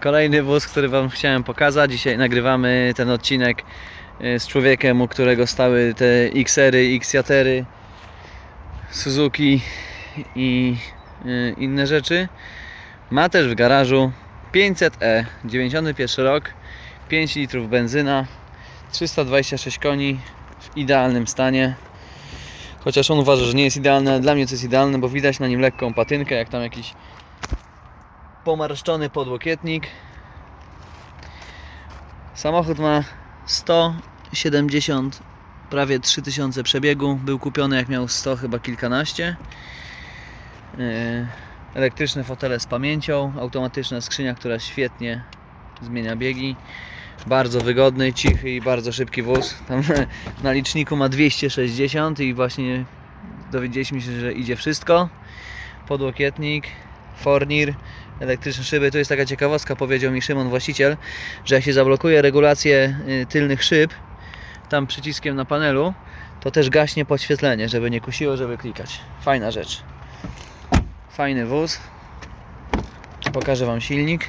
Kolejny wóz, który Wam chciałem pokazać. Dzisiaj nagrywamy ten odcinek y, z człowiekiem, u którego stały te XR-y, X-Jatery, Suzuki i y, inne rzeczy. Ma też w garażu 500e, 91 rok, 5 litrów benzyna, 326 koni w idealnym stanie. Chociaż on uważa, że nie jest idealny, ale dla mnie to jest idealne, bo widać na nim lekką patynkę, jak tam jakiś pomarszczony podłokietnik. Samochód ma 170, prawie 3000 przebiegu. Był kupiony jak miał 100 chyba kilkanaście. Yy, Elektryczne fotele z pamięcią, automatyczna skrzynia, która świetnie zmienia biegi. Bardzo wygodny, cichy i bardzo szybki wóz. Tam na liczniku ma 260 i właśnie dowiedzieliśmy się, że idzie wszystko. Podłokietnik, fornir, elektryczne szyby. Tu jest taka ciekawostka, powiedział mi Szymon, właściciel, że jak się zablokuje regulację y, tylnych szyb, tam przyciskiem na panelu, to też gaśnie podświetlenie, żeby nie kusiło, żeby klikać. Fajna rzecz. Fajny wóz. Pokażę Wam silnik.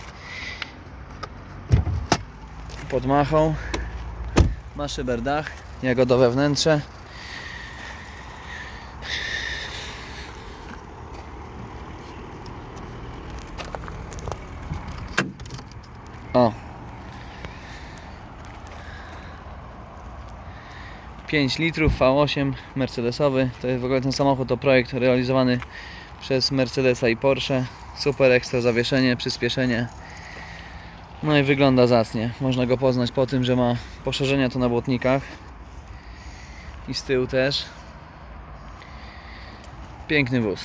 Pod machą. Ma szyberdach, jagodowe wnętrze. O. 5 litrów V8 Mercedesowy. To jest w ogóle ten samochód to projekt realizowany przez Mercedesa i Porsche. Super ekstra zawieszenie, przyspieszenie. No i wygląda zacnie. Można go poznać po tym, że ma poszerzenia tu na błotnikach. I z tyłu też. Piękny wóz.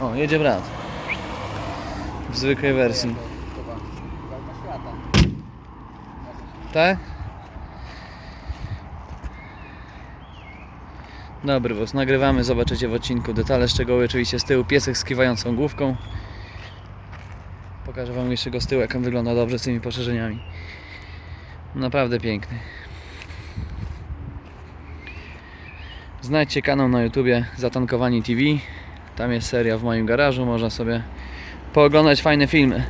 O, jedzie brat. W zwykłej wersji. Tak? Dobry wóz, nagrywamy, zobaczycie w odcinku detale, szczegóły oczywiście z tyłu, piesek z kiwającą główką. Pokażę wam jeszcze go z tyłu, jak on wygląda dobrze z tymi poszerzeniami. Naprawdę piękny. Znajdźcie kanał na YouTubie Zatankowani TV. Tam jest seria w moim garażu, można sobie pooglądać fajne filmy.